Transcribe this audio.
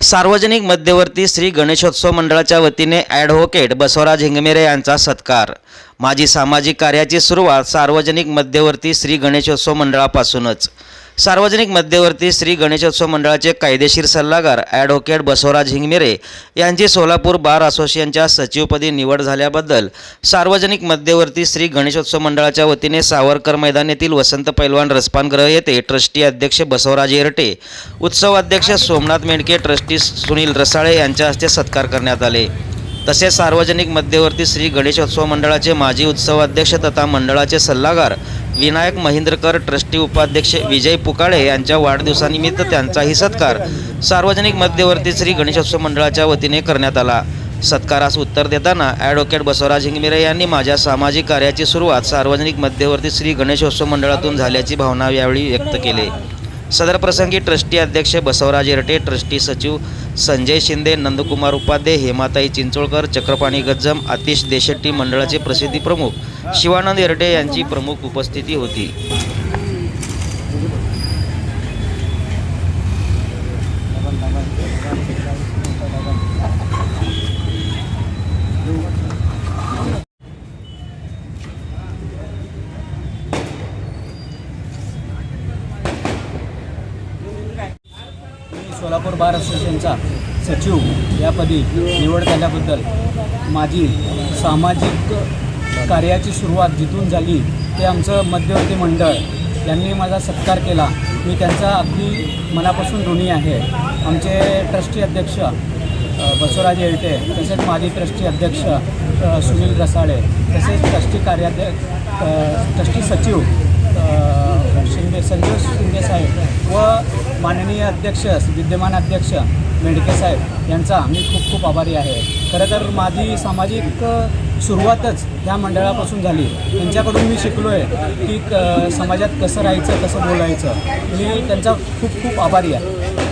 सार्वजनिक मध्यवर्ती श्री गणेशोत्सव मंडळाच्या वतीने ॲडव्होकेट बसवराज हिंगमेरे यांचा सत्कार. माझी सामाजिक कार्याची सुरुवात सार्वजनिक मध्यवर्ती श्री गणेशोत्सव मंडळापासूनच. सार्वजनिक मध्यवर्ती श्री गणेशोत्सव मंडळाचे कायदेशीर सल्लागार ॲडव्होकेट बसवराज हिंगमेरे यांची सोलापूर बार असोसिएशनच्या सचिवपदी निवड झाल्याबद्दल सार्वजनिक मध्यवर्ती श्री गणेशोत्सव मंडळाच्या वतीने सावरकर मैदान येथील वसंत पैलवान रसपानगृह येथे ट्रस्टी अध्यक्ष बसवराज येरटे उत्सव अध्यक्ष सोमनाथ मेंढके ट्रस्टी सुनील रसाळे यांच्या हस्ते सत्कार करण्यात आले. तसेच सार्वजनिक मध्यवर्ती श्री गणेशोत्सव मंडळाचे माजी उत्सव अध्यक्ष तथा मंडळाचे सल्लागार विनायक महिंद्रकर ट्रस्टी उपाध्यक्ष विजय पुकाळे यांच्या वाढदिवसानिमित्त त्यांचाही सत्कार सार्वजनिक मध्यवर्ती श्री गणेशोत्सव मंडळाच्या वतीने करण्यात आला. सत्कारास उत्तर देताना ॲडव्होकेट बसवराज हिंगमिरे यांनी माझ्या सामाजिक कार्याची सुरुवात सार्वजनिक मध्यवर्ती श्री गणेशोत्सव मंडळातून झाल्याची भावना यावेळी व्यक्त केली. सदर प्रसंगी ट्रस्टी अध्यक्ष बसवराज येरटे ट्रस्टी सचिव संजय शिंदे नंदकुमार उपाध्ये हेमाताई चिंचोळकर चक्रपाणी गज्जम आतिश देशेट्टी मंडळाचे प्रसिद्धी प्रमुख शिवानंद येरटे यांची प्रमुख उपस्थिती होती मी सोलापूर बार असोसिएशनचा सचिव यापदी निवड झाल्याबद्दल माझी सामाजिक कार्याची सुरुवात जिथून झाली ते आमचं मध्यवर्ती मंडळ. यांनी माझा सत्कार केला. मी त्यांचा अगदी मनापासून ऋणी आहे. आमचे ट्रस्टी अध्यक्ष बसवराज येळटे तसेच माजी ट्रस्टी अध्यक्ष सुनील रसाळे तसेच ट्रस्टी कार्याध्यक्ष ट्रस्टी सचिव शिंदे संजय शिंदे साहेब व माननीय अध्यक्ष विद्यमान अध्यक्ष मेडके साहेब यांचा मी खूप खूप आभारी आहे. खरं तर माझी सामाजिक सुरुवातच ह्या मंडळापासून झाली. त्यांच्याकडून मी शिकलो आहे की क समाजात कसं राहायचं कसं बोलायचं. मी त्यांचा खूप खूप आभारी आहे.